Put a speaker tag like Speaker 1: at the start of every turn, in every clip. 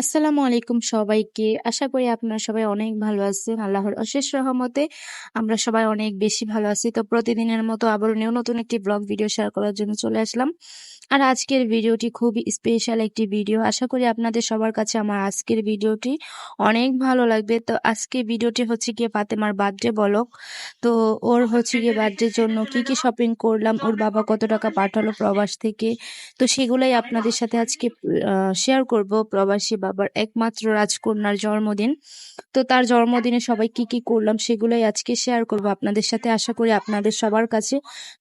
Speaker 1: আসসালামু আলাইকুম সবাইকে। আশা করি আপনারা সবাই অনেক ভালো আছেন। আল্লাহর অশেষ রহমতে আমরা সবাই অনেক বেশি ভালো আছি। তো প্রতিদিনের মতো আবারও নিউ নতুন একটি ব্লগ ভিডিও শেয়ার করার জন্য চলে আসলাম। আর আজকের ভিডিওটি খুবই স্পেশাল একটি ভিডিও। আশা করি আপনাদের সবার কাছে আমার আজকের ভিডিওটি অনেক ভালো লাগবে। তো আজকে ভিডিওটি হচ্ছে গিয়ে ফাতেমার বার্থডে ব্লগ। তো ওর হচ্ছে গিয়ে বার্থডের জন্য কি, কি শপিং করলাম, ওর বাবা কত টাকা পাঠালো প্রবাস থেকে। তো সেগুলাই আপনাদের সাথে আজকে শেয়ার করব। প্রবাসী বাবার একমাত্র রাজকন্যার জন্মদিন। তো তার জন্মদিনে সবাই কি, কি করলাম সেগুলাই আজকে শেয়ার করব আপনাদের সাথে। আশা করি আপনাদের সবার কাছে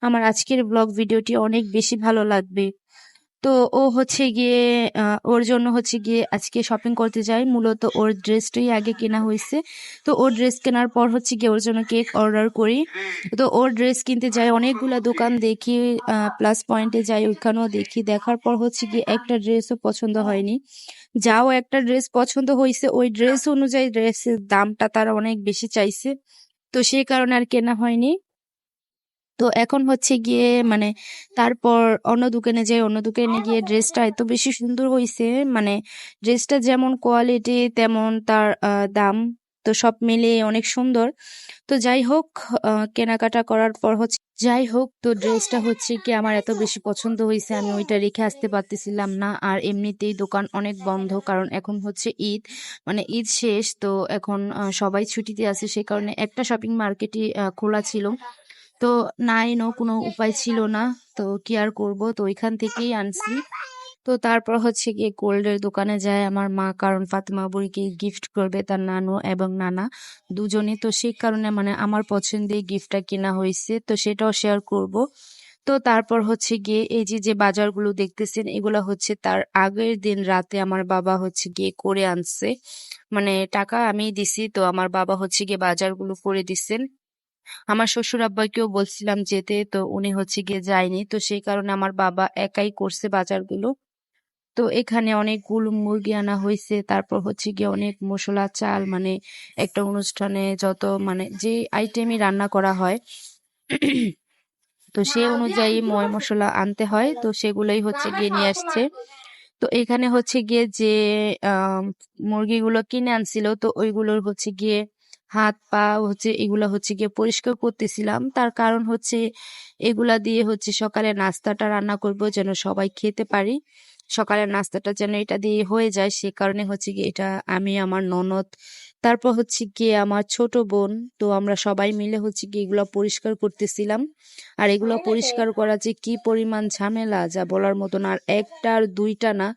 Speaker 1: আমার আজকের ব্লগ ভিডিওটি অনেক বেশি ভালো লাগবে। তো ও হচ্ছে গিয়ে ওর জন্য হচ্ছে গিয়ে আজকে শপিং করতে যাই। মূলত ওর ড্রেসটাই আগে কেনা হয়েছে তো ওর ড্রেস কেনার পর হচ্ছে গিয়ে ওর জন্য কেক অর্ডার করি। তো ওর ড্রেস কিনতে যাই, অনেকগুলো দোকান দেখি প্লাস পয়েন্টে যাই, ওইখানেও দেখি। দেখার পর হচ্ছে গিয়ে একটা ড্রেসও পছন্দ হয়নি। যাও একটা ড্রেস পছন্দ হয়েছে ওই ড্রেস অনুযায়ী ড্রেসের দামটা তারা অনেক বেশি চাইছে। তো সেই কারণে আর কেনা হয়নি। তো এখন হচ্ছে গিয়ে মানে তারপর অন্য দোকানে যাই, অন্য দোকানে গিয়ে ড্রেসটা এত বেশি সুন্দর হয়েছে মানে ড্রেসটা যেমন কোয়ালিটি তেমন তার দাম। তো সব মিলিয়ে অনেক সুন্দর। তো যাই হোক কেনাকাটা করার পর হচ্ছে, যাই হোক তো ড্রেসটা হচ্ছে কি আমার এত বেশি পছন্দ হয়েছে আমি ওইটা রেখে আসতে পারতেছিলাম না। আর এমনিতেই দোকান অনেক বন্ধ, কারণ এখন হচ্ছে ঈদ। মানে ঈদ শেষ, তো এখন সবাই ছুটিতে আছে, সে কারণে একটা শপিং মার্কেটই খোলা ছিল। তো নাই নো কোনো উপায় ছিল না। তো কি আর করব? তো ওইখান থেকেই আনছি। তো তারপর হচ্ছে গিয়ে গোল্ডের দোকানে যায় আমার মা কারণ ফাতেমা বুড়িকে গিফট করবে তার নানু এবং নানা দুজনে তো সেই কারণে মানে আমার পছন্দের গিফটটা কেনা হয়েছে তো সেটাও শেয়ার করব। তো তারপর হচ্ছে গিয়ে এই যে, যে বাজারগুলো দেখতেছেন এগুলো হচ্ছে তার আগের দিন রাতে আমার বাবা হচ্ছে গিয়ে করে আনছে। মানে টাকা আমি দিছি তো আমার বাবা হচ্ছে গিয়ে বাজারগুলো করে দিছেন। আমার শ্বশুর আব্বাকেও বলছিলাম যেতে, তো উনি হচ্ছে গিয়ে যায়নি। তো সেই কারণে আমার বাবা একাই করছে বাজারগুলো। তো এখানে অনেকগুলো মুরগি আনা হয়েছে, তারপর হচ্ছে গিয়ে অনেক মশলা, চাল মানে একটা অনুষ্ঠানে যত মানে যে আইটেমই রান্না করা হয়, তো সেই অনুযায়ী ময় মশলা আনতে হয়। তো সেগুলোই হচ্ছে গিয়ে নিয়ে আসছে। তো এখানে হচ্ছে গিয়ে যে মুরগিগুলো কিনে আনছিল, তো ওইগুলোর হচ্ছে গিয়ে হাত পা হচ্ছে এগুলা হচ্ছে গিয়ে পরিষ্কার করতেছিলাম। তার কারণ হচ্ছে এগুলা দিয়ে হচ্ছে সকালে নাস্তাটা রান্না করব যেন সবাই খেতে পারি। সকালের নাস্তাটা যেন এটা দিয়ে হয়ে যায় সে কারণে হচ্ছে গিয়ে এটা আমি আমার ননদ তারপর হচ্ছে গিয়ে আমার ছোট বোন তো আমরা সবাই মিলে হচ্ছে গিয়ে এগুলো পরিষ্কার করতেছিলাম। আর এগুলো পরিষ্কার করা যে কি পরিমাণ ঝামেলা যা বলার মতন আর একটা আর দুইটা না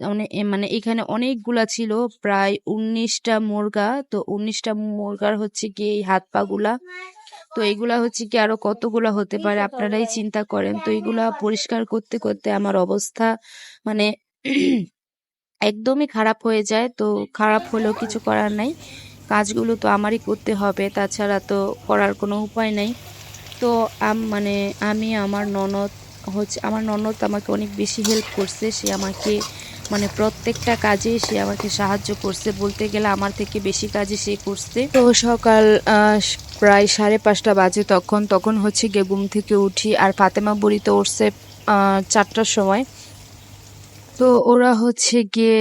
Speaker 1: মানে এ মানে এখানে অনেকগুলা ছিল প্রায় ১৯ টা মুরগা। তো ১৯ টা মুরগার হচ্ছে গিয়ে এই হাত পা গুলা। তো এগুলা হচ্ছে কি আরও কতগুলা হতে পারে আপনারাই চিন্তা করেন। তো এগুলা পরিষ্কার করতে, করতে আমার অবস্থা মানে একদমই খারাপ হয়ে যায়। তো খারাপ হলেও কিছু করার নাই। কাজগুলো তো আমারই করতে হবে। তাছাড়া তো করার কোনো উপায় নাই। তো মানে আমি আমার ননদ হচ্ছে আমার ননদ আমাকে অনেক বেশি হেল্প করছে। সে আমাকে মানে প্রত্যেকটা কাজে সে আমাকে সাহায্য করছে। বলতে গেলে আমার থেকে বেশি কাজে সে করছে। তো সকাল প্রায় সাড়ে পাঁচটা বাজে তখন। তখন হচ্ছে গিয়ে ঘুম থেকে উঠি। আর ফাতেমা বুড়ি তো উঠছে আ ৪ টার সময়। তো ওরা হচ্ছে গিয়ে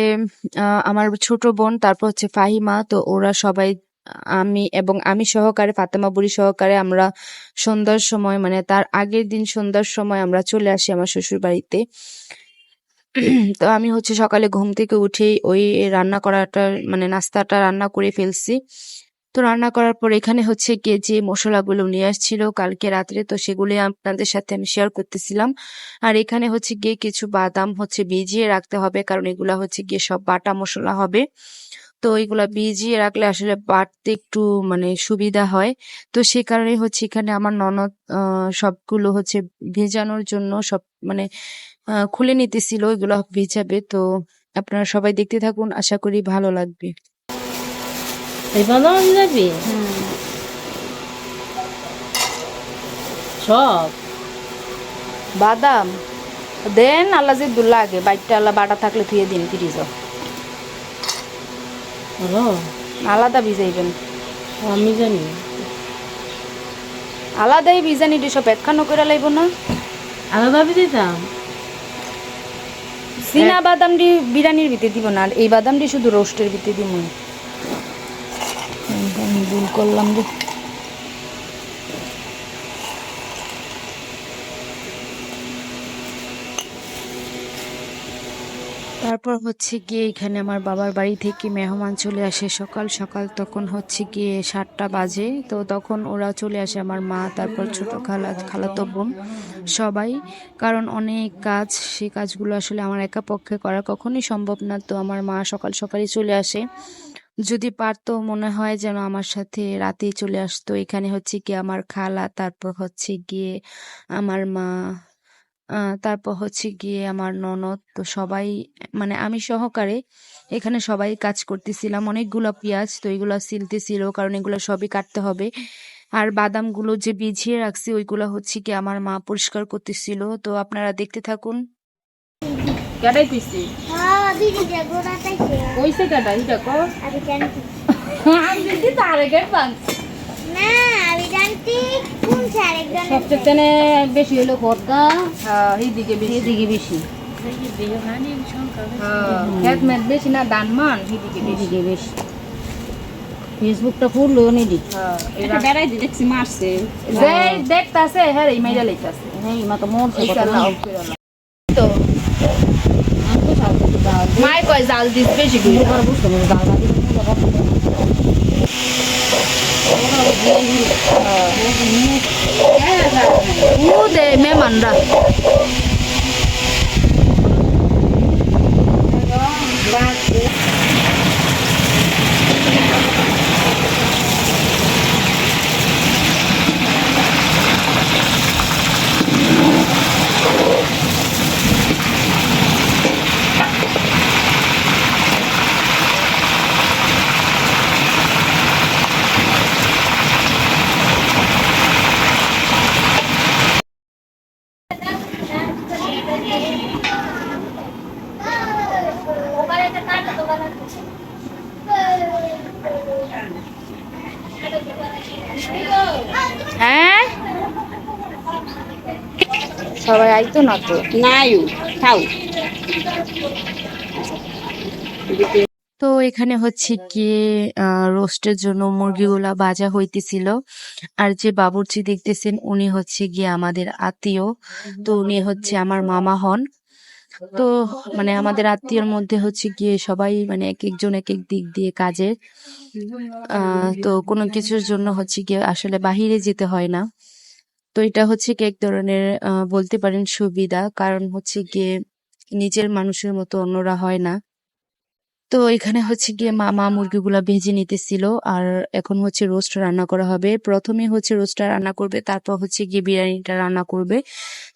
Speaker 1: আমার ছোট বোন, তারপর হচ্ছে ফাহিমা, তো ওরা সবাই আমি এবং আমি সহকারে, ফাতেমা বুড়ি সহকারে আমরা সন্ধ্যার সময় মানে তার আগের দিন সন্ধ্যার সময় আমরা চলে আসি আমার শ্বশুরবাড়িতে। তো আমি হচ্ছে সকালে ঘুম থেকে উঠেই ওই রান্না করাটা মানে নাস্তাটা রান্না করে ফেলছি। তো রান্না করার পর এখানে হচ্ছে গিয়ে যে মশলাগুলো নিয়ে আসছিল কালকে রাত্রে, তো সেগুলি আপনাদের সাথে আমি শেয়ার করতেছিলাম। আর এখানে হচ্ছে গিয়ে কিছু বাদাম হচ্ছে ভিজিয়ে রাখতে হবে, কারণ এগুলা হচ্ছে গিয়ে সব বাটা মশলা হবে। তো এগুলা ভিজিয়ে রাখলে আসলে বাটতে একটু মানে সুবিধা হয়। তো সে কারণে হচ্ছে এখানে আমার ননদ সবগুলো হচ্ছে ভেজানোর জন্য সব মানে খুলে নিতেছিল এগুলা ভিজাবে। তো আপনারা সবাই দেখতে থাকুন আশা করি ভালো লাগবে।
Speaker 2: এই বাদাম যাবি। সব?
Speaker 1: বাদাম। দেন আল্লাহ যে দুল্লা আগে বাইকটা আল্লাহ বাটা থাকলে থুয়ে দিন ফ্রিজ। আলাদা ভিজাইবেন।
Speaker 2: আমি জানি।
Speaker 1: আলাদাই ভিজানি সব একখানো করে লাইব না।
Speaker 2: আলাদা দিতাম
Speaker 1: চীনা বাদামটি বিরিয়ানির ভিতরে দিব না আর এই বাদামটি শুধু রোস্টের ভিতরে দিব। ভুল করলাম রে। তারপর হচ্ছে গিয়ে এখানে আমার বাবার বাড়ি থেকে মেহমান চলে আসে সকাল সকাল। তখন হচ্ছে গিয়ে সাতটা বাজে। তো তখন ওরা চলে আসে আমার মা, তারপর ছোট খালা খালাতো বোন সবাই। কারণ অনেক কাজ সেই কাজগুলো আসলে আমার একা পক্ষে করা কখনোই সম্ভব না। তো আমার মা সকাল সকালই চলে আসে। যদি পারতো মনে হয় যেন আমার সাথে রাতেই চলে আসতো। এখানে হচ্ছে গিয়ে আমার খালা, তারপর হচ্ছে গিয়ে আমার মা তারপর হচ্ছে গিয়ে আমার ননদ তো সবাই মানে আমি সহকারে এখানে সবাই কাজ করতেছিলাম। অনেকগুলো পেঁয়াজ তো এগুলো সিলতেছিল কারণ এগুলো সবই কাটতে হবে। আর বাদামগুলো যে ভিজিয়ে রাখছি ওইগুলো হচ্ছে কি আমার মা পরিষ্কার করতেছিল। তো আপনারা দেখতে থাকুন।
Speaker 2: কেটাই কইছি?
Speaker 3: হ্যাঁ দিদি যে গোড়াটাই
Speaker 2: কইছে। কেটা এটা কো
Speaker 3: আমি জানতি
Speaker 2: আমি দিদি তারে গেট
Speaker 3: না।
Speaker 2: সবচেয়ে বেশি হলো খরদা
Speaker 1: হ্যাঁ এইদিকে বেশি।
Speaker 2: এদিকে বেশি।
Speaker 1: হ্যাঁ বেশি না দান মান এইদিকে বেশি।
Speaker 2: এদিকে বেশি। ফেসবুকটা ফুল লই দি
Speaker 1: হ্যাঁ
Speaker 4: দেখছি মারছে।
Speaker 1: দেখতাছে হ্যাঁ এই
Speaker 2: মা তো। মন।
Speaker 1: তো মাই কয় জাল দিস বেশি করে
Speaker 2: বুঝতে
Speaker 1: উ দে মেহমানরা হ্যাঁ? সবাই আইতো না তো।
Speaker 4: নাই খাও।
Speaker 1: তো এখানে হচ্ছে গিয়ে রোস্টের জন্য মুরগিগুলা ভাজা হইতেছিল। আর যে বাবুর্চি দেখতেছেন উনি হচ্ছে গিয়ে আমাদের আত্মীয়। তো উনি হচ্ছে আমার মামা হন। তো মানে আমাদের আত্মীয়র মধ্যে হচ্ছে গিয়ে সবাই মানে এক একজন এক এক দিক দিয়ে কাজের তো কোনো কিছুর জন্য হচ্ছে গিয়ে আসলে বাহিরে যেতে হয় না। তো এটা হচ্ছে কি এক ধরনের বলতে পারেন সুবিধা। কারণ হচ্ছে গিয়ে নিজের মানুষের মতো অন্যরা হয় না। তো এখানে হচ্ছে গিয়ে মামা মুরগিগুলা ভেজে নিতেছিল আর এখন হচ্ছে রোস্ট রান্না করা হবে। প্রথমে হচ্ছে রোস্টটা রান্না করবে তারপর হচ্ছে গিয়ে বিরিয়ানিটা রান্না করবে।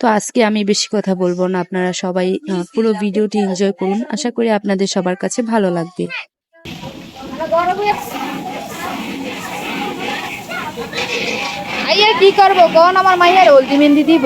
Speaker 1: তো আজকে আমি বেশি কথা বলব না আপনারা সবাই পুরো ভিডিওটি এনজয় করুন। আশা করি আপনাদের সবার কাছে ভালো লাগবে। আইয়া কি করব? কোন আমার মাইয়ার হলদি মেহেন্দি দিব?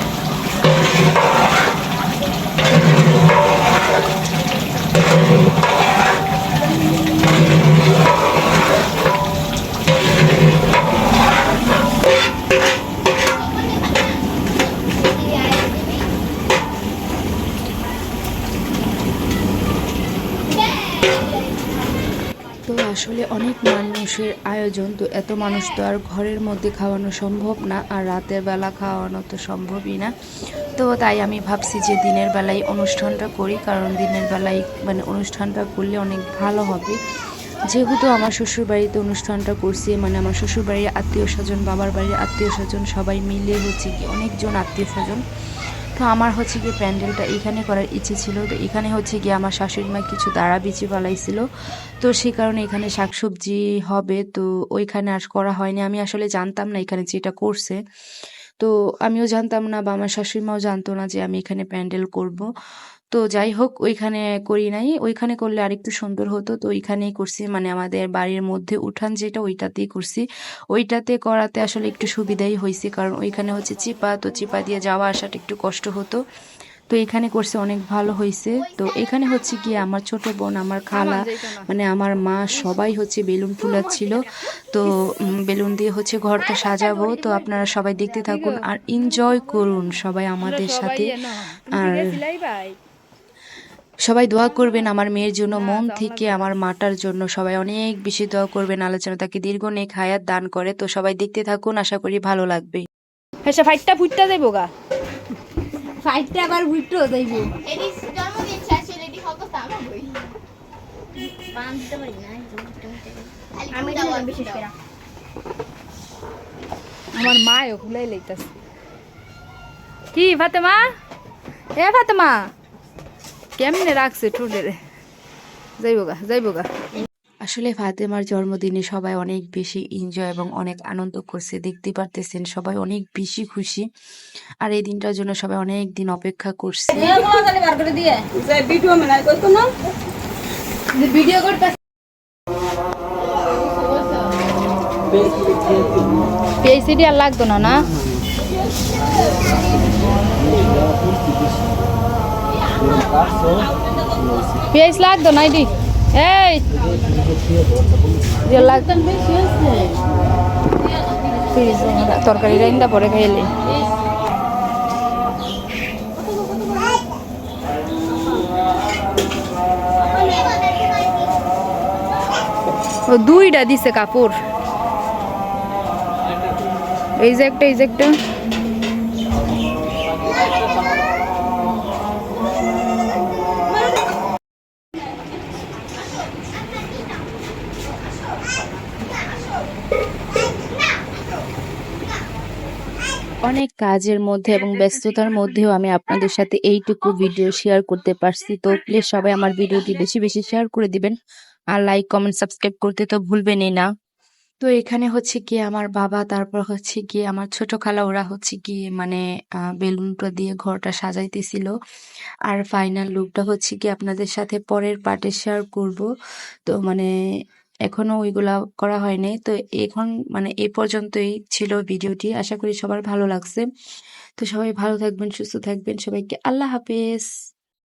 Speaker 1: আসলে অনেক মানুষের আয়োজন, তো এত মানুষ তো আর ঘরের মধ্যে খাওয়ানো সম্ভব না আর রাতের বেলা খাওয়ানো তো সম্ভবই না। তো তাই আমি ভাবছি যে দিনের বেলায় অনুষ্ঠানটা করি, কারণ দিনের বেলায় মানে অনুষ্ঠানটা করলে অনেক ভালো হবে। যেহেতু আমার শ্বশুর বাড়িতে অনুষ্ঠানটা করছি মানে আমার শ্বশুর বাড়ির আত্মীয় স্বজন, বাবার বাড়ির আত্মীয় স্বজন সবাই মিলে হচ্ছে কি অনেকজন আত্মীয় স্বজন। তো আমার হচ্ছে গিয়ে প্যান্ডেলটা এখানে করার ইচ্ছে ছিল। তো এখানে হচ্ছে গিয়ে আমার শাশুড়ি মা কিছু দাঁড়া বিচি ফেলাইছিল। তো সে কারণে এখানে শাকসবজি হবে, তো ওইখানে আর করা হয়নি। আমি আসলে জানতাম না এখানে যেটা করছে। তো আমিও জানতাম না বা আমার শাশুড়িমাও জানতো না যে আমি এখানে প্যান্ডেল করব। তো যাই হোক, ওইখানে করি নাই। ওইখানে করলে আরেকটু সুন্দর হতো। তো ওইখানেই করছি। মানে আমাদের বাড়ির মধ্যে উঠান যেটা, ওইটাতেই করছি। ওইটাতে করাতে আসলে একটু সুবিধাই হয়েছে কারণ ওইখানে হচ্ছে চিপা। তো চিপা দিয়ে যাওয়া আসাটা একটু কষ্ট হতো। তো এখানে করছে অনেক ভালো হয়েছে তো এখানে হচ্ছে গিয়ে আমার ছোট বোন আমার খালা মানে আমার মা সবাই হচ্ছে বেলুন ফুলাচ্ছিল তো বেলুন দিয়ে হচ্ছে ঘরটা সাজাবো। তো আপনারা সবাই দেখতে থাকুন আর এনজয় করুন সবাই আমাদের সাথে। আর সবাই দোয়া করবেন আমার মেয়ের জন্য মন থেকে আমার মাটার জন্য। সবাই অনেক বেশি দোয়া করবেন। আলোচনা তাকে দীর্ঘ নেক হায়াত দান করে। তো সবাই দেখতে থাকুন আশা করি ভালো লাগবে।
Speaker 2: হেসে ফাইটটা ফুটটা যাইব গা।
Speaker 4: ফাইটটা আবার উল্টো যাইব
Speaker 3: এটি জন্মদিন শেষ হলে এটি হতো তা আমার বই
Speaker 4: পান দিতে পারি না
Speaker 3: আমি বিশেষ করে।
Speaker 2: আমার মায়ও খুলাই লইতাছে। কি ফাতেমা? এ ফাতেমা! কেমনে রাখছে ঠুলে রে যাইব গা যাইব গা
Speaker 1: আসলে ফাতেমার জন্মদিনে সবাই অনেক বেশি এনজয় এবং অনেক আনন্দ করছে। দেখতে পারতেছেন, সবাই অনেক বেশি খুশি। আর এই দিনটার জন্য সবাই অনেক দিন অপেক্ষা করছে।
Speaker 4: ভিডিও
Speaker 2: পিএইচডি আর লাগতো না না? পেঁয়াজ লাগতো না এটি এই তরকারি রাইন্দা পরে খাইলে। দুইটা দিছে কাপড়। এই যে একটা এই যে একটা।
Speaker 1: অনেক কাজের মধ্যে এবং ব্যস্ততার মধ্যেও আমি আপনাদের সাথে এইটুকু ভিডিও শেয়ার করতে পারছি। তো প্লিজ সবাই আমার ভিডিওটি বেশি বেশি শেয়ার করে দিবেন আর লাইক কমেন্ট সাবস্ক্রাইব করতে তো ভুলবেনই না। তো এখানে হচ্ছে গিয়ে আমার বাবা, তারপর হচ্ছে গিয়ে আমার ছোট খালা, ওরা হচ্ছে গিয়ে মানে বেলুনটা দিয়ে ঘরটা সাজাইতেছিল। আর ফাইনাল লুকটা হচ্ছে কি আপনাদের সাথে পরের পার্টে শেয়ার করব। তো মানে এখনও ওইগুলা করা হয়নি। তো এখন মানে এ পর্যন্তই ছিল ভিডিওটি। আশা করি সবার ভালো লাগছে। তো সবাই ভালো থাকবেন, সুস্থ থাকবেন। সবাইকে আল্লাহ হাফেজ।